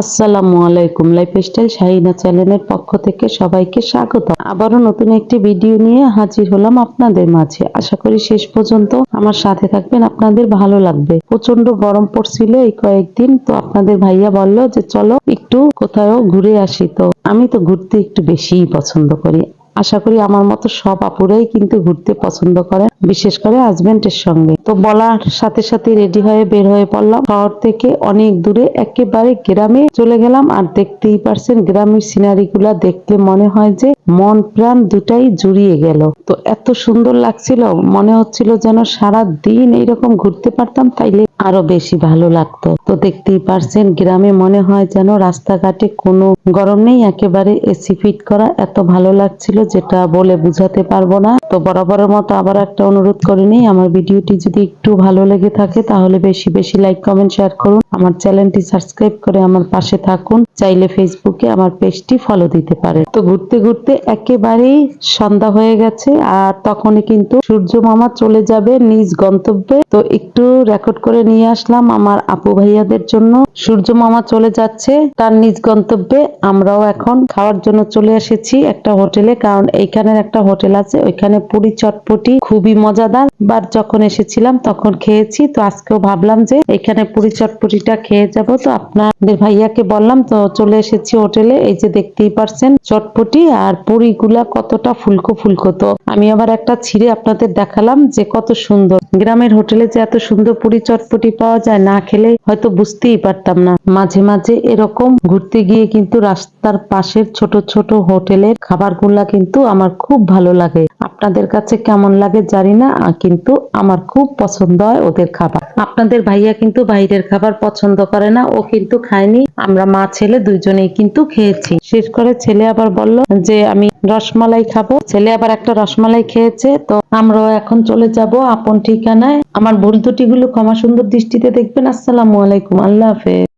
আসসালামু আলাইকুম। লাইফস্টাইল শাহিনা চ্যানেলের পক্ষ থেকে সবাইকে স্বাগত। আবারও নতুন একটি ভিডিও নিয়ে হাজির হলাম আপনাদের মাঝে। আশা করি শেষ পর্যন্ত আমার সাথে থাকবেন। আপনাদের ভালো লাগবে। প্রচণ্ড গরম পড়ছিল এই কয়েকদিন। তো আপনাদের ভাইয়া বলল যে, চলো একটু কোথাও ঘুরে আসি। তো আমি তো ঘুরতে একটু বেশিই পছন্দ করি। আশা করি আমার মতো সব আপুরাই কিন্তু ঘুরতে পছন্দ করেন, বিশেষ করে হাজবেন্ডের সঙ্গে। তো বলার সাথে সাথে রেডি হয়ে বের হয়ে পড়লাম। শহর থেকে অনেক দূরে একেবারে গ্রামে চলে গেলাম আর দেখতেই পারছেন গ্রামের সিনারি গুলা দেখলে মনে হয় যে মন প্রাণ দুটাই জুড়িয়ে গেল। তো এত সুন্দর লাগছিল, মনে হচ্ছিল যেন সারা দিন এইরকম ঘুরতে পারতাম, তাইলে আরও বেশি ভালো লাগতো। তো দেখতেই পারছেন গ্রামে মনে হয় যেন রাস্তাঘাটে কোনো গরম নেই, একেবারে এসি ফিট করা এত ভালো লাগছিল যেটা বলে বুঝাতে পারব না। তো বরাবরের মতো আবার একটা অনুরোধ করে নিই, আমার ভিডিওটি যদি একটু ভালো লেগে থাকে তাহলে বেশি বেশি লাইক কমেন্ট শেয়ার করুন। আমার চ্যানেলটি সাবস্ক্রাইব করে আমার পাশে থাকুন, চাইলে ফেসবুকে আমার পেজটি ফলো দিতে পারে তো ঘুরতে ঘুরতে একেবারেই সন্ধ্যা হয়ে গেছে আর তখনই কিন্তু সূর্য মামা চলে যাবে নিজ গন্তব্যে। তো একটু রেকর্ড করে নিয়ে আসলাম আমার আপু ভাইয়াদের জন্য। সূর্য মামা চলে যাচ্ছে তার নিজ গন্তব্যে আমরাও এখন খাওয়ার জন্য চলে এসেছি একটা হোটেলে, কারণ এইখানের একটা হোটেল আছে, ওইখানে পুরি চটপটি খুবই মজাদার। বার যখন এসেছিলাম তখন খেয়েছি, তো আজকেও ভাবলাম যে এখানে পুরি চটপটিটা খেয়ে যাব। তো আপনাদের ভাইয়াকে বললাম, তো চলে এসেছি হোটেলে, এই যে দেখতেই পারছেন চটপটি আর পুরিগুলা কতটা ফুলকো ফুলকো। তো আমি আবার একটা ছিঁড়ে আপনাদের দেখালাম যে কত সুন্দর। গ্রামের হোটেলে যে এত সুন্দর পুরি চটপটি পাওয়া যায়, না খেলে হয়তো বুঝতেই পারতাম না। মাঝে মাঝে এরকম ঘুরতে গিয়ে কিন্তু রাস্তার পাশের ছোট ছোট হোটেলের খাবারগুলা কিন্তু আমার খুব ভালো লাগে। আপনাদের কাছে কেমন লাগে জানি না কিন্তু আমার খুব পছন্দ হয় ওদের খাবার। আপনাদের ভাইয়া কিন্তু বাইরের খাবার পছন্দ করে না, ও কিন্তু খায়নি। আমরা মা, ছেলে দুইজনেই কিন্তু খেয়েছি। শেষ করে ছেলে আবার বলল যে, আমি রসমালাই খাব। ছেলে আবার একটা রসমালাই খেয়েছে, তো আমরাও এখন চলে যাব আপন ঠিকানায়। আমার ভুল ত্রুটিগুলো ক্ষমা সুন্দর দৃষ্টিতে দেখবেন। আসসালামু আলাইকুম। আল্লাহ হাফেজ।